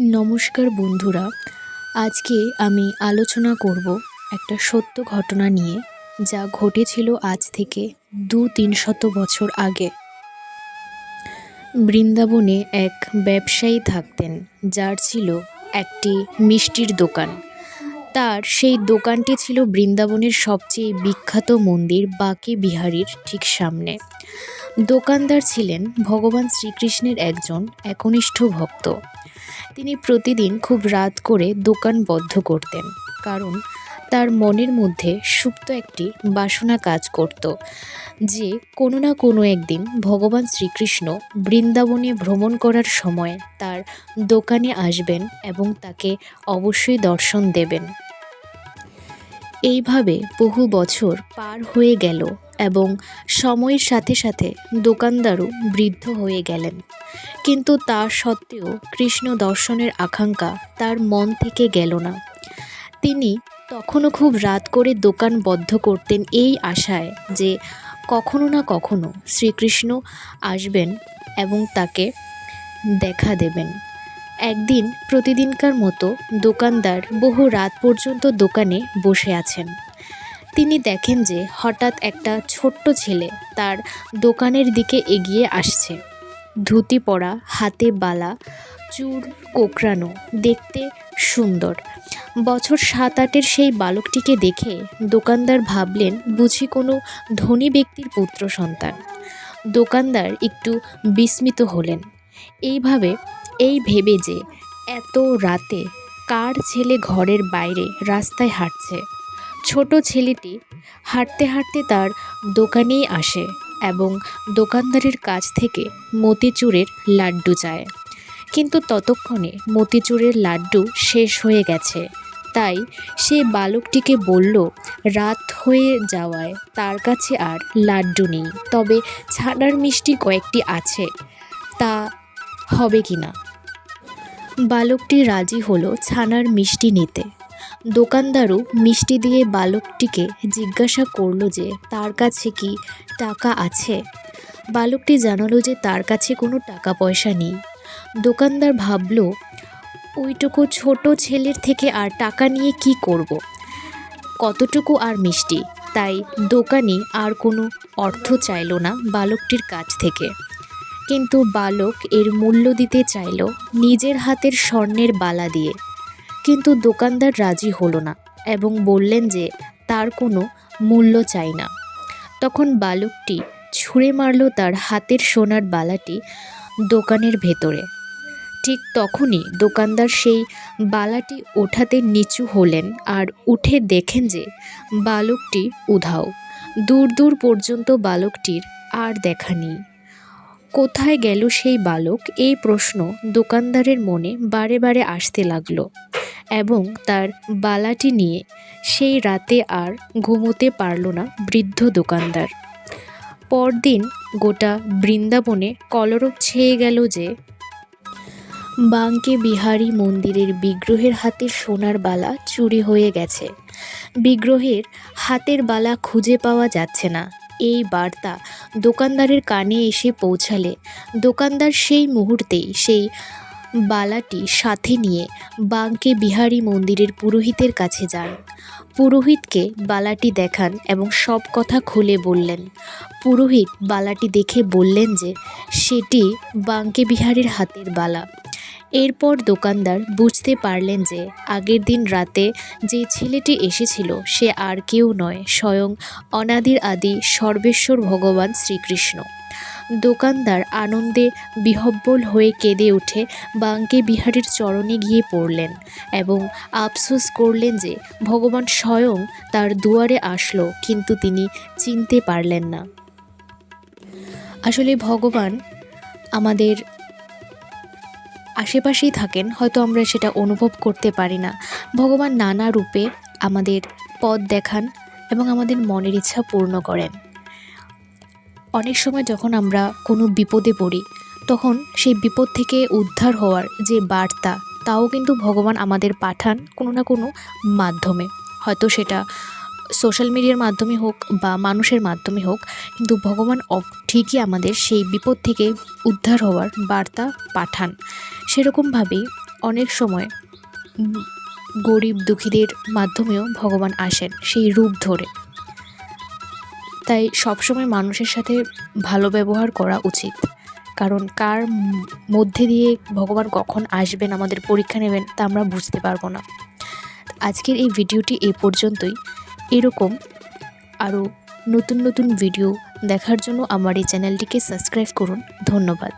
নমস্কার বন্ধুরা, আজকে আমি আলোচনা করব একটা সত্য ঘটনা নিয়ে যা ঘটেছিল আজ থেকে দু তিনশত বছর আগে। বৃন্দাবনে এক ব্যবসায়ী থাকতেন, যার ছিল একটি মিষ্টির দোকান। তার সেই দোকানটি ছিল বৃন্দাবনের সবচেয়ে বিখ্যাত মন্দির বাঁকে বিহারীর ঠিক সামনে। দোকানদার ছিলেন ভগবান শ্রীকৃষ্ণের একজন একনিষ্ঠ ভক্ত। তিনি প্রতিদিন খুব রাত করে দোকান বদ্ধ করতেন, কারণ তার মনের মধ্যে সুপ্ত একটি বাসনা কাজ করত, যে কোনো না কোনো একদিন ভগবান শ্রীকৃষ্ণ বৃন্দাবনে ভ্রমণ করার সময় তার দোকানে আসবেন এবং তাকে অবশ্যই দর্শন দেবেন। এইভাবে বহু বছর পার হয়ে গেল। এবং সময়ের সাথে সাথে দোকানদারও বৃদ্ধ হয়ে গেলেন। কিন্তু তা সত্ত্বেও কৃষ্ণ দর্শনের আকাঙ্ক্ষা তার মন থেকে গেল না। তিনি তখনও খুব রাত করে দোকান বদ্ধ করতেন এই আশায় যে কখনো না কখনো শ্রীকৃষ্ণ আসবেন এবং তাকে দেখা দেবেন। একদিন প্রতিদিনকার মতো দোকানদার বহু রাত পর্যন্ত দোকানে বসে আছেন। তিনি দেখেন যে হঠাৎ একটা ছোট্ট ছেলে তার দোকানের দিকে এগিয়ে আসছে। ধুতি পরা, হাতে বালা, চুল কোকড়ানো, দেখতে সুন্দর। বছর সাত আটের সেই বালকটিকে দেখে দোকানদার ভাবলেন, বুঝি কোনো ধনী ব্যক্তির পুত্র সন্তান। দোকানদার একটু বিস্মিত হলেন। এইভাবে, এই ভেবে যে এত রাতে কার ছেলে ঘরের বাইরে রাস্তায় হাঁটছে। ছোট ছেলেটি হাঁটতে হাঁটতে তার দোকানেই আসে এবং দোকানদারের কাছ থেকে মতিচুরের লাড্ডু চায়। কিন্তু ততক্ষণে মতিচুরের লাড্ডু শেষ হয়ে গেছে। তাই সে বালকটিকে বলল, রাত হয়ে যাওয়ায় তার কাছে আর লাড্ডু নেই। তবে ছানার মিষ্টি কয়েকটি আছে। তা হবে কি না? বালকটি রাজি হলো ছানার মিষ্টি নিতে। দোকানদারও মিষ্টি দিয়ে বালকটিকে জিজ্ঞাসা করল যে, তার কাছে কি টাকা আছে? বালকটি জানালো যে, তার কাছে কোনো টাকা পয়সা নেই। দোকানদার ভাবল, ওইটুকু ছোট ছেলের থেকে আর টাকা নিয়ে কি করব। কতটুকু আর মিষ্টি? তাই দোকানি আর কোনো অর্থ চাইল না বালকটির কাছ থেকে। কিন্তু বালক এর মূল্য দিতে চাইল নিজের হাতের স্বর্ণের বালা দিয়ে। কিন্তু দোকানদার রাজি হলো না এবং বললেন যে তার কোনো মূল্য চাই না। তখন বালকটি ছুঁড়ে মারল তার হাতের সোনার বালাটি দোকানের ভেতরে। ঠিক তখনই দোকানদার সেই বালাটি ওঠাতে নিচু হলেন আর উঠে দেখেন যে বালকটি উধাও। দূর দূর পর্যন্ত বালকটির আর দেখা নেই। কোথায় গেল সেই বালক? এই প্রশ্ন দোকানদারের মনে বারে বারে আসতে লাগল। এবং তার বালাটি নিয়ে সেই রাতে আর ঘুমোতে পারল না বৃদ্ধ দোকানদার। পরদিন গোটা বৃন্দাবনে কলরব ছেয়ে গেল যে, বাঙ্কে বিহারী মন্দিরের বিগ্রহের হাতে সোনার বালা চুরি হয়ে গেছে। বিগ্রহের হাতের বালা খুঁজে পাওয়া যাচ্ছে না। এই বার্তা দোকানদারের কানে এসে পৌঁছালে দোকানদার সেই মুহূর্তেই সেই বালাটি সাথে নিয়ে বাঙ্কে বিহারী মন্দিরের পুরোহিতের কাছে যান। পুরোহিতকে বালাটি দেখান এবং সব কথা খুলে বললেন। পুরোহিত বালাটি দেখে বললেন যে, সেটি বাঙ্কে বিহারীর হাতের বালা। এরপর দোকানদার বুঝতে পারলেন যে, আগের দিন রাতে যে ছেলেটি এসেছিল, সে আর কেউ নয়, স্বয়ং অনাদির আদি সর্বেশ্বর ভগবান শ্রীকৃষ্ণ। দোকানদার আনন্দে বিহব্বল হয়ে কেঁদে উঠে বাঙ্কে বিহারীর চরণে গিয়ে পড়লেন এবং আফসোস করলেন যে ভগবান স্বয়ং তার দুয়ারে আসলো, কিন্তু তিনি চিনতে পারলেন না। আসলে ভগবান আমাদের আশেপাশেই থাকেন, হয়তো আমরা সেটা অনুভব করতে পারি না। ভগবান নানা রূপে আমাদের পথ দেখান এবং আমাদের মনের ইচ্ছা পূর্ণ করেন। অনেক সময় যখন আমরা কোনো বিপদে পড়ি, তখন সেই বিপদ থেকে উদ্ধার হওয়ার যে বার্তা, তাও কিন্তু ভগবান আমাদের পাঠান কোনো না কোনো মাধ্যমে। হয়তো সেটা সোশ্যাল মিডিয়ার মাধ্যমে হোক বা মানুষের মাধ্যমে হোক, কিন্তু ভগবান ঠিকই আমাদের সেই বিপদ থেকে উদ্ধার হওয়ার বার্তা পাঠান। সেরকমভাবেই অনেক সময় গরিব দুঃখীদের মাধ্যমেও ভগবান আসেন সেই রূপ ধরে। তাই সবসময় মানুষের সাথে ভালো ব্যবহার করা উচিত। কারণ কার মধ্যে দিয়ে ভগবান কখন আসবেন, আমাদের পরীক্ষা নেবেন তা আমরা বুঝতে পারব না। আজকের এই ভিডিওটি এ পর্যন্তই। এরকম আরও নতুন নতুন ভিডিও দেখার জন্য আমার এই চ্যানেলটিকে সাবস্ক্রাইব করুন। ধন্যবাদ।